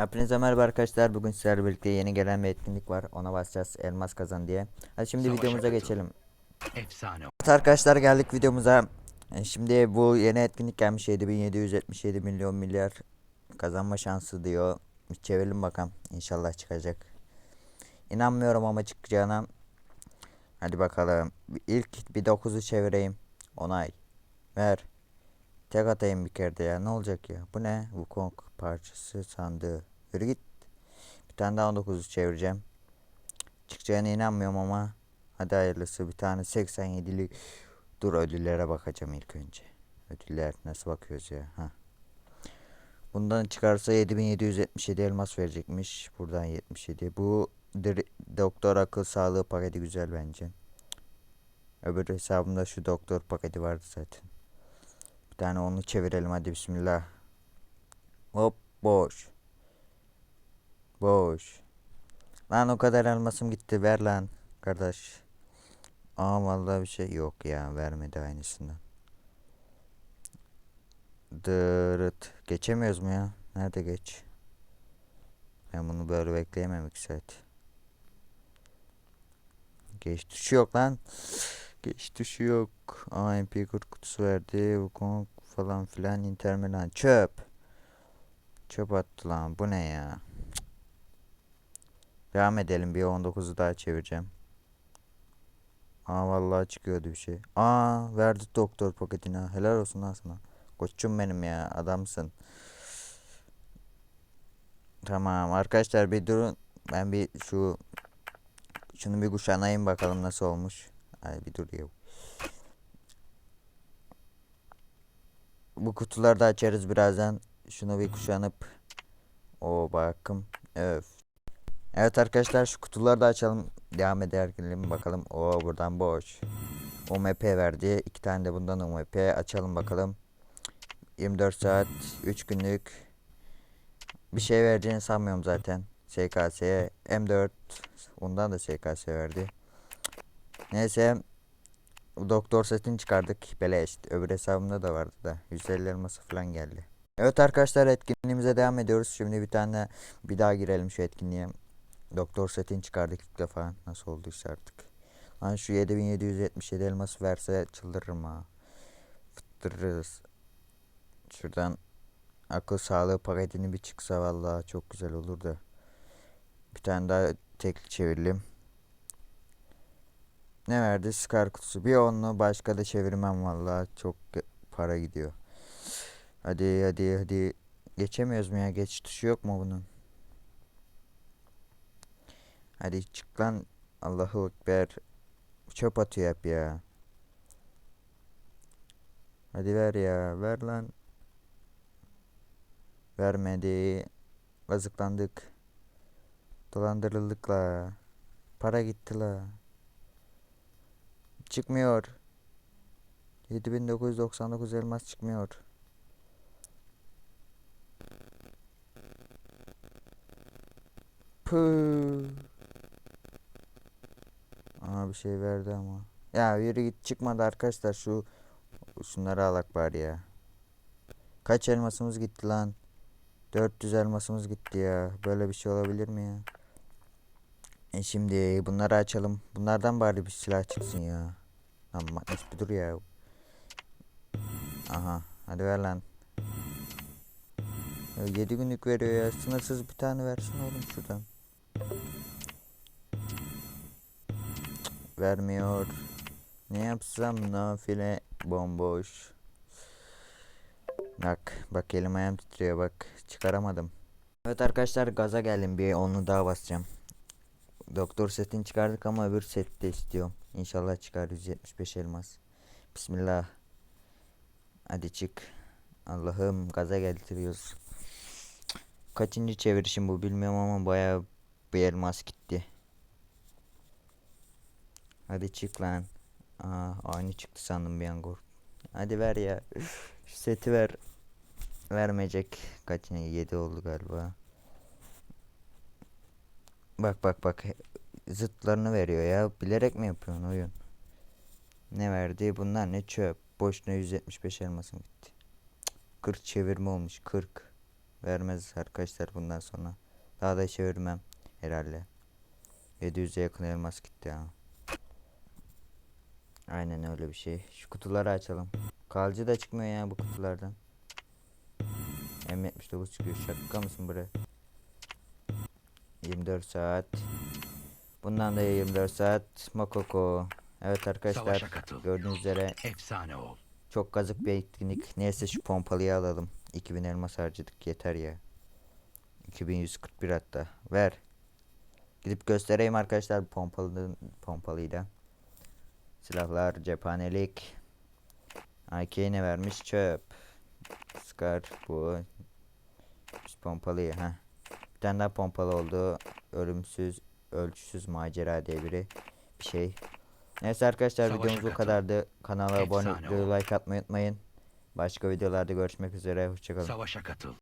Hepinize merhaba arkadaşlar. Bugün sizlerle birlikte yeni gelen bir etkinlik var. Ona basacağız elmas kazan diye. Hadi şimdi Savaşa videomuza katıl. geçelim. Efsane. Evet arkadaşlar geldik videomuza. E, Şimdi bu yeni etkinlik gelmiş 7777 milyon milyar kazanma şansı diyor. Bir çevirelim bakalım. İnşallah çıkacak. İnanmıyorum ama çıkacağına. Hadi bakalım. İlk bir 9'u çevireyim. Onay. Ver. Tek atayım bir kere de ya. Ne olacak ya? Bu ne? Wukong parçası sandığı. Yürü git. Bir tane daha 19'u çevireceğim. Çıkacağına inanmıyorum ama. Hadi hayırlısı. Bir tane 87'li. Dur ödüllere bakacağım ilk önce. Ödüller nasıl bakıyoruz ya? Ha. Bundan çıkarsa 7777 elmas verecekmiş. Buradan 77. Bu doktor akıl sağlığı paketi güzel bence. Öbür hesabımda şu doktor paketi vardı zaten. Bir tane onu çevirelim hadi bismillah. Hop boş. Boş. Lan o kadar elmasım gitti ver lan kardeş. Aa vallahi bir şey yok ya vermedi aynısından. Dırıt. Geçemiyoruz mu ya? Nerede geç? Ben bunu böyle bekleyemem iki saat. Geç tuşu yok lan. Geç tuşu yok. Aa MP40 kutusu verdi. Wukong falan filan. Inter Milan. Çöp. Çöp attı lan. Bu ne ya? Devam edelim. Bir 19'u daha çevireceğim. Aa vallahi çıkıyordu bir şey. Aa verdi doktor paketini. ha. Helal olsun lan sana. Koçum benim ya. Adamsın. Tamam arkadaşlar bir durun. Ben bir şu şunu bir kuşanayım bakalım nasıl olmuş. Ay bir dur ya. Bu kutuları da açarız birazdan. Şunu bir kuşanıp o bakım. Öf. Evet arkadaşlar şu kutuları da açalım. Devam edelim bakalım. O buradan boş. UMP verdi. iki tane de bundan UMP açalım bakalım. 24 saat 3 günlük bir şey vereceğini sanmıyorum zaten. SKS'ye M4 ondan da SKS verdi. Neyse doktor setini çıkardık. Beleş. Öbür hesabımda da vardı da. 150 elması falan geldi. Evet arkadaşlar etkinliğimize devam ediyoruz. Şimdi bir tane bir daha girelim şu etkinliğe. Doktor setini çıkardık ilk defa. Nasıl olduysa artık. Lan şu 7777 elması verse çıldırırım ha. Fıttırırız. Şuradan akıl sağlığı paketini bir çıksa vallahi çok güzel olur da. Bir tane daha tekli çevirelim. Ne verdi? Scar kutusu. Bir onlu başka da çevirmem vallahi çok para gidiyor. Hadi hadi hadi. Geçemiyoruz mu ya? Geç tuşu yok mu bunun? Hadi çık lan. Allahu Ekber. Çöp atıyor hep ya. Hadi ver ya. Ver lan. Vermedi. Kazıklandık. Dolandırıldık la. Para gitti la. Çıkmıyor. 7999 elmas çıkmıyor. Pıh. Aa bir şey verdi ama. Ya yürü git çıkmadı arkadaşlar şu şunları alak bari ya. Kaç elmasımız gitti lan? 400 elmasımız gitti ya. Böyle bir şey olabilir mi ya? E şimdi bunları açalım. Bunlardan bari bir silah çıksın ya. Magnus bir dur ya. Aha. Hadi ver lan. Ya 7 günlük veriyor ya. Sınırsız bir tane versin oğlum şuradan. Vermiyor. Ne yapsam nafile bomboş. Bak bak elim ayağım titriyor bak çıkaramadım. Evet arkadaşlar gaza geldim bir onu daha basacağım. Doktor setini çıkardık ama öbür seti de istiyorum. İnşallah çıkar 175 elmas. Bismillah. Hadi çık. Allah'ım gaza getiriyoruz. Kaçıncı çevirişim bu bilmiyorum ama bayağı bir elmas gitti. Hadi çık lan. Aa, aynı çıktı sandım bir an kork- Hadi ver ya. Şu seti ver. Vermeyecek. Kaç ne? 7 oldu galiba. Bak bak bak. Zıtlarını veriyor ya. Bilerek mi yapıyorsun oyun? Ne verdi? Bunlar ne çöp. Boşuna 175 elmasım gitti. Cık, 40 çevirme olmuş. 40. vermez arkadaşlar bundan sonra. Daha da çevirmem herhalde. 700'e yakın elmas gitti ya. Aynen öyle bir şey. Şu kutuları açalım. Kalıcı da çıkmıyor ya bu kutulardan. M79 çıkıyor. Şaka mısın bre? 24 saat. Bundan da 24 saat. Makoko. Evet arkadaşlar gördüğünüz üzere Efsane ol. çok kazık bir etkinlik. Neyse şu pompalıyı alalım. 2000 elmas harcadık yeter ya. 2141 hatta. Ver. Gidip göstereyim arkadaşlar pompalı pompalıyı da. Silahlar, cephanelik. AK ne vermiş? Çöp. Scar bu. Biz pompalıyı ha. Bir tane daha pompalı oldu. Ölümsüz, ölçüsüz macera diye biri bir şey. Neyse arkadaşlar Savaşa videomuz bu katıl. kadardı. Kanala abone Efsane olup ol. like atmayı unutmayın. Başka videolarda görüşmek üzere. Hoşçakalın. Savaşa katıl.